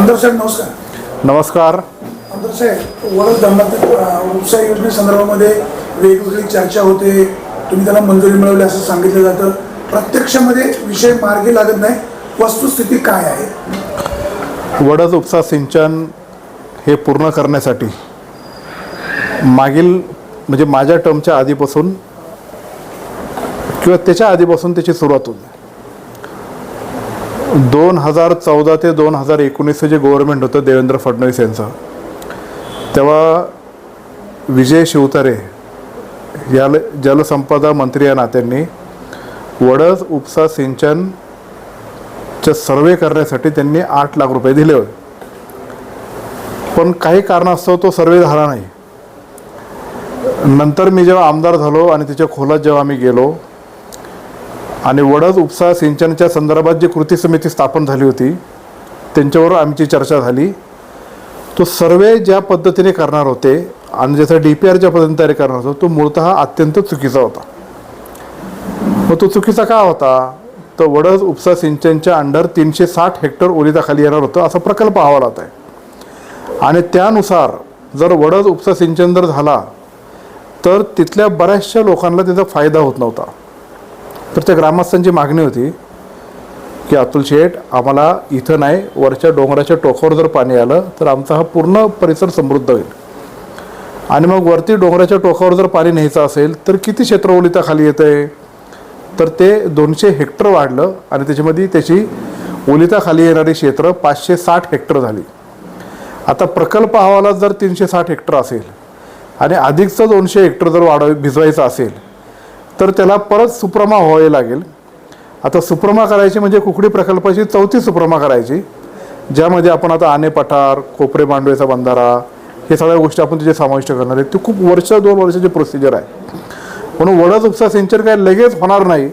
आमदार साहेब नमस्कार. नमस्कार. आमदार साहेब वडद धरणातील उपसा योजनेसंदर्भामध्ये वेगवेगळी चर्चा होते. तुम्ही त्याला मंजुरी मिळवली असं सांगितलं जातं. प्रत्यक्षामध्ये विषय मार्गी लागत नाही. वस्तुस्थिती काय आहे? वडद उपसा सिंचन हे पूर्ण करण्यासाठी मागील म्हणजे माझ्या टर्मच्या आधीपासून किंवा त्याच्या आधीपासून त्याची सुरुवात होती. दोन हजार चौदा ते दोन हजार एकोणीसचं जे गव्हर्नमेंट होतं देवेंद्र फडणवीस यांचं तेव्हा विजय शिवतारे या जलसंपदा मंत्री या नात्यांनी वडज उपसा सिंचनचा सर्वे करण्यासाठी त्यांनी आठ लाख रुपये दिले होते. पण काही कारणास्तव तो सर्वे झाला नाही. नंतर मी जेव्हा आमदार झालो आणि त्याच्या खोलात जेव्हा मी गेलो आणि वडद उपसा सिंचनाच्या संदर्भात जी कृती समिती स्थापन झाली होती त्यांच्यावर आमची चर्चा झाली. तो सर्वे ज्या पद्धतीने करणार होते आणि ज्याचा डी पी आर ज्या पद्धतीने तयारी करणार होता तो मूळतः अत्यंत चुकीचा होता. मग तो चुकीचा का होता? तर वडद उपसा सिंचनच्या अंडर तीनशे साठ हेक्टर ओलिताखाली येणार होतं असा प्रकल्प अहवालात आहे. आणि त्यानुसार जर वडद उपसा सिंचन जर झाला तर तिथल्या बऱ्याचशा लोकांना त्याचा फायदा होत नव्हता. तर त्या ग्रामस्थांची मागणी होती की अतुल शेठ आम्हाला इथं नाही वरच्या डोंगराच्या टोकावर जर पाणी आलं तर आमचा हा पूर्ण परिसर समृद्ध होईल. आणि मग वरती डोंगराच्या टोकावर जर पाणी न्यायचं असेल तर किती क्षेत्र ओलिताखाली येतं आहे तर ते दोनशे हेक्टर वाढलं आणि त्याच्यामध्ये त्याची ओलिताखाली येणारी क्षेत्र पाचशे साठ हेक्टर झाली. आता प्रकल्प अहवालात जर तीनशे साठ हेक्टर असेल आणि अधिकचं दोनशे हेक्टर जर वाढव भिजवायचं असेल तर त्याला परत सुप्रमा व्हावे लागेल. आता सुप्रमा करायची म्हणजे कुकडी प्रकल्पाची चौथी सुप्रमा करायची ज्यामध्ये आपण आता आने पठार कोपरे मांडवेचा बंधारा हे सगळ्या गोष्टी आपण तिथे समाविष्ट करणार आहे. ती खूप वर्ष दोन वर्षाची प्रोसिजर आहे. म्हणून वडद उपसा सिंचन काय लगेच होणार नाही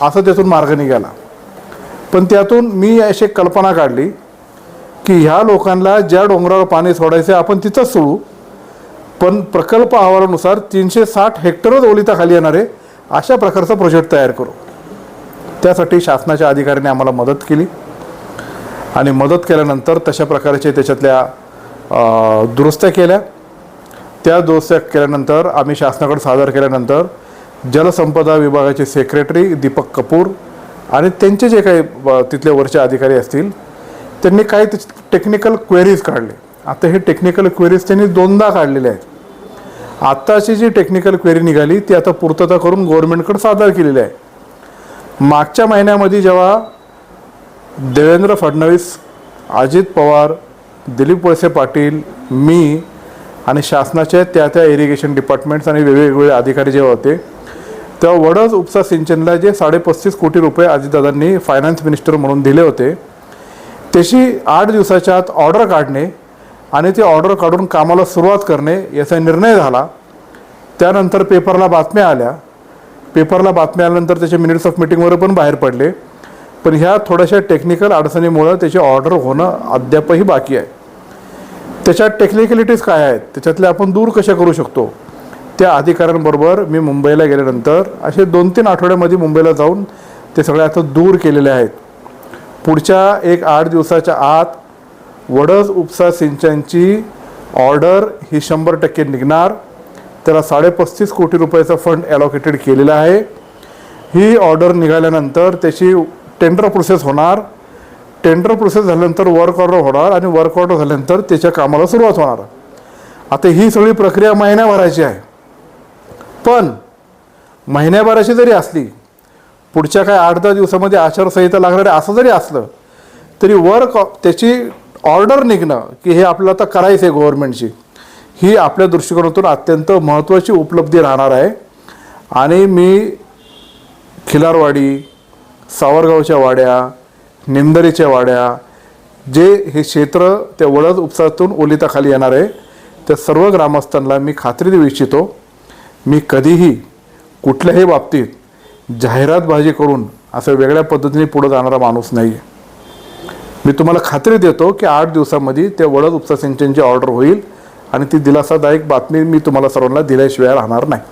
असं त्यातून मार्ग निघाला. पण त्यातून मी अशी एक कल्पना काढली की ह्या लोकांना ज्या डोंगरावर पाणी सोडायचं आपण तिथंच सोडू. पण प्रकल्प अहवालानुसार तीनशे साठ हेक्टरच ओलिताखाली येणार आहे. अशा प्रकारचा प्रोजेक्ट तयार करू. त्यासाठी शासनाच्या अधिकाऱ्यांनी आम्हाला मदत केली. आणि मदत केल्यानंतर तशा प्रकारचे त्याच्यातल्या दुरुस्त्या केल्या. त्या दुरुस्त्या केल्यानंतर आम्ही शासनाकडे सादर केल्यानंतर जलसंपदा विभागाचे सेक्रेटरी दीपक कपूर आणि त्यांचे जे काही तिथले वरचे अधिकारी असतील त्यांनी काही टेक्निकल क्वेरीज काढले. आता हे टेक्निकल क्वेरीज त्यांनी दोनदा काढलेले आहेत. आत्ताची जी टेक्निकल क्वेरी निघाली ती आता पूर्तता करून गव्हर्नमेंटकडे सादर केलेली आहे. मागच्या महिन्यामध्ये जेव्हा देवेंद्र फडणवीस अजित पवार दिलीप वळसे पाटील मी आणि शासनाचे त्या त्या इरिगेशन डिपार्टमेंट्स आणि वेगवेगळे अधिकारी जेव्हा होते तेव्हा वडज उपसा सिंचनला जे साडेपस्तीस कोटी रुपये अजितदादांनी फायनान्स मिनिस्टर म्हणून दिले होते त्याची आठ दिवसाच्या आत ऑर्डर काढणे आणि ती ऑर्डर काढून कामाला सुरुवात करणे याचा निर्णय झाला. त्यानंतर पेपरला बातम्या आल्या. पेपरला बातम्या आल्यानंतर त्याचे मिनिट्स ऑफ मिटिंगवर पण बाहेर पडले. पण ह्या थोड्याशा टेक्निकल अडचणीमुळं त्याची ऑर्डर होणं अद्यापही बाकी आहे. त्याच्यात टेक्निकलिटीज काय आहेत? त्याच्यातले आपण दूर कशा करू शकतो? त्या अधिकाऱ्यांबरोबर मी मुंबईला गेल्यानंतर असे दोन तीन आठवड्यामध्ये मुंबईला जाऊन ते सगळे आता दूर केलेले आहेत. पुढच्या एक आठ दिवसाच्या आत वडस उपसा सिंचनची ऑर्डर ही शंभर टक्के निघणार. त्याला साडेपस्तीस कोटी रुपयाचा फंड ॲलोकेटेड केलेला आहे. ही ऑर्डर निघाल्यानंतर त्याची टेंडर प्रोसेस होणार. टेंडर प्रोसेस झाल्यानंतर वर्क ऑर्डर होणार आणि वर्क ऑर्डर झाल्यानंतर त्याच्या कामाला सुरुवात होणार. आता ही सगळी प्रक्रिया महिन्याभराची आहे. पण महिन्याभराची जरी असली पुढच्या काय आठ दहा दिवसामध्ये आचारसंहिता लागणार असं जरी असलं तरी वर्क त्याची ऑर्डर निघणं की हे आपल्याला आता करायचं आहे गव्हर्नमेंटची ही आपल्या दृष्टिकोनातून अत्यंत महत्त्वाची उपलब्धी राहणार आहे. आणि मी खिलारवाडी सावरगावच्या वाड्या निंदरीच्या वाड्या जे हे क्षेत्र त्या वळद उपसातून ओलिताखाली येणार आहे त्या सर्व ग्रामस्थांना मी खात्री देऊ इच्छितो मी कधीही कुठल्याही बाबतीत जाहिरातबाजी करून असं वेगळ्या पद्धतीने पुढं जाणारा माणूस नाही आहे मी तुम्हाला खात्री देतो की आठ दिवसामध्ये त्या वडद उपसा सिंचनची ऑर्डर होईल आणि ती दिलासादायक बातमी मी तुम्हाला सर्वांना दिल्याशिवाय राहणार नाही.